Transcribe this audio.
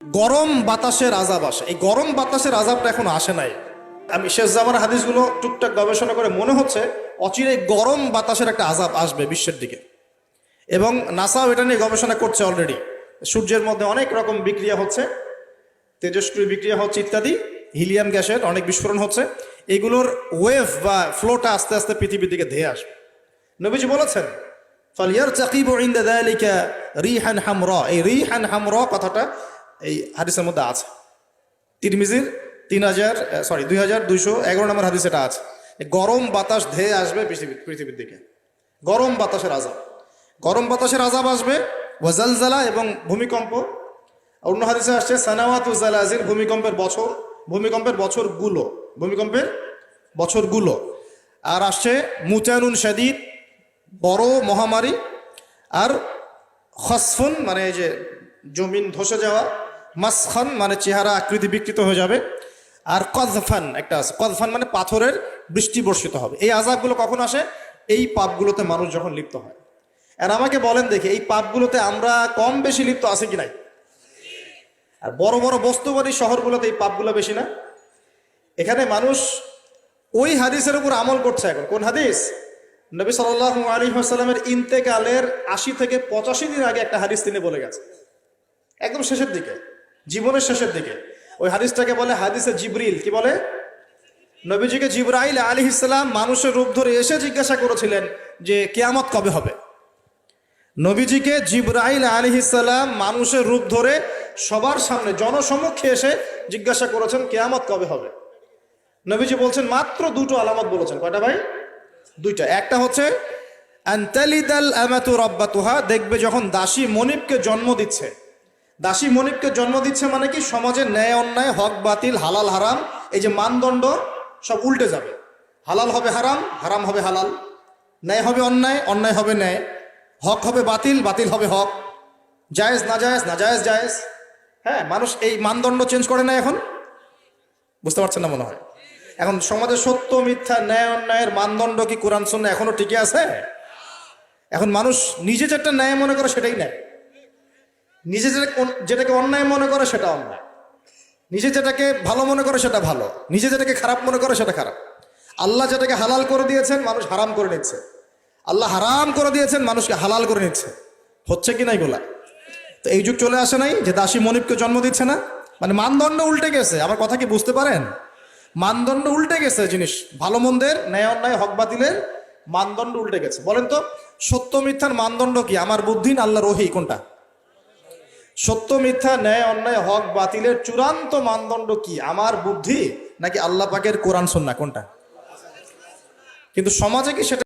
গরম বাতাসের আজাব আসে। এই গরম বাতাসের আজাবটা এখন আসে নাই। আমি শেষ জামার হাদিসগুলো টুকটাক গবেষণা করে মনে হচ্ছে অচিরে গরম বাতাসের একটা আজাব আসবে বিশ্বের দিকে। এবং নাসাও এটা নিয়ে গবেষণা করছে অলরেডি সূর্যের মধ্যে অনেক রকম বিক্রিয়া হচ্ছে, তেজস্ক্রিয় বিক্রিয়া হচ্ছে ইত্যাদি, হিলিয়াম গ্যাসের অনেক বিস্ফোরণ হচ্ছে। এগুলোর ওয়েভ বা ফ্লোটা আস্তে আস্তে পৃথিবীর দিকে ধেয়ে আসবে। নবীজি বলেছেন ফালিয়ার চাকিব ইন্দা দালিকা রিহান হামরা। এই রি রিহান হামরা কথাটা এই হাদিসের মধ্যে আছে। তিরমিজির তিন হাজার সরি দুই হাজার দুইশো এগারো নম্বর হাদিস এটা আছে গরম বাতাস ধেয়ে আসবে পৃথিবী, পৃথিবীর দিকে। গরম বাতাসের আজাব। গরম বাতাসের আজাব আসবে ওয়াজালজালা এবং ভূমিকম্প। অন্য হাদিসে আসছে, সানাওয়াত জালাজির ভূমিকম্পের বছর, ভূমিকম্পের বছরগুলো ভূমিকম্পের বছরগুলো। আর আসছে, মুচানুন শাদিদ, বড় মহামারী, আর খসফুন মানে এই যে জমিন ধসে যাওয়া মাসখান মানে চেহারা আকৃতি বিকৃত হয়ে যাবে। আর কজফান একটা আছে। কজফান মানে পাথরের বৃষ্টি বর্ষিত হবে। এই আজাবগুলো কখন আসে? এই পাপগুলোতে মানুষ যখন লিপ্ত হয়। আর আমাকে বলেন দেখি, এই পাপগুলোতে আমরা কম বেশি লিপ্ত আছে কি নাই? আর বড় বড় বস্তুবাদী শহরগুলোতে এই পাপগুলো বেশি না। এখানে মানুষ ওই হাদিসের উপর আমল করছে এখন। কোন হাদিস? নবী সাল আলী সাল্লামের ইন্তেকালের আশি থেকে পঁচাশি দিন আগে একটা হাদিস তিনি বলে গেছে একদম শেষের দিকে। জীবনের শেষের দিকে। ওই হাদিসটাকে বলে হাদিসে জিবরিল। কি বলে? নবীজিকে জিব্রাইল আলী ইসলাম মানুষের রূপ ধরে এসে জিজ্ঞাসা করেছিলেন যে কেয়ামত কবে হবে? নবীজিকে জিব্রাইল আলী ইসলাম মানুষের রূপ ধরে সবার সামনে জনসমক্ষে এসে জিজ্ঞাসা করেছেন কেয়ামত কবে হবে? নবীজি বলছেন, মাত্র দুটো আলামত বলেছেন। কয়টা ভাই? দুইটা। একটা হচ্ছে দেখবে যখন দাসী মনিবকে জন্ম দিচ্ছে দাসী মনিবকে জন্ম দিচ্ছে মানে কি সমাজের ন্যায় অন্যায়, হক বাতিল, হালাল, হারাম। এই যে মানদণ্ড সব উল্টে যাবে। হালাল হবে হারাম হারাম হবে হালাল। ন্যায় হবে অন্যায় অন্যায় হবে ন্যায়। হক হবে বাতিল বাতিল হবে হক। জায়েজ, না জায়েজ না জায়েজ জায়েজ। হ্যাঁ মানুষ এই মানদণ্ড চেঞ্জ করে না এখন? বুঝতে পারছেন না মনে হয়? এখন সমাজে সত্য, মিথ্যা, ন্যায়, অন্যায়ের মানদণ্ড কি কোরআন শূন্য এখনও টিকে আছে? এখন মানুষ নিজে যেটা ন্যায় মনে করে সেটাই ন্যায় নিজে যেটা যেটাকে অন্যায় মনে করে সেটা অন্যায়। নিজে যেটাকে ভালো মনে করে সেটা ভালো। নিজে যেটাকে খারাপ মনে করে সেটা খারাপ। আল্লাহ যেটাকে হালাল করে দিয়েছেন, মানুষ হারাম করে নিচ্ছে। আল্লাহ হারাম করে দিয়েছেন, মানুষকে হালাল করে নিচ্ছে। হচ্ছে কি না এগুলা তো এই যুগ চলে আসে নাই যে দাসী মনিবকে জন্ম দিচ্ছে না। মানে মানদণ্ড উল্টে গেছে। আমার কথা কি বুঝতে পারেন? মানদণ্ড উল্টে গেছে জিনিস। ভালো মন্দের ন্যায় অন্যায় হক বাতিলের মানদণ্ড উল্টে গেছে। বলেন তো, সত্য মিথ্যার মানদণ্ড কি? আমার বুদ্ধি না আল্লাহ রহি কোনটা? সত্য, মিথ্যা, ন্যায়, অন্যায়, হক, বাতিলের চূড়ান্ত মানদণ্ড কি? আমার বুদ্ধি নাকি আল্লাহ পাকের কোরআন সন্না কোনটা? কিন্তু সমাজে কি সেটা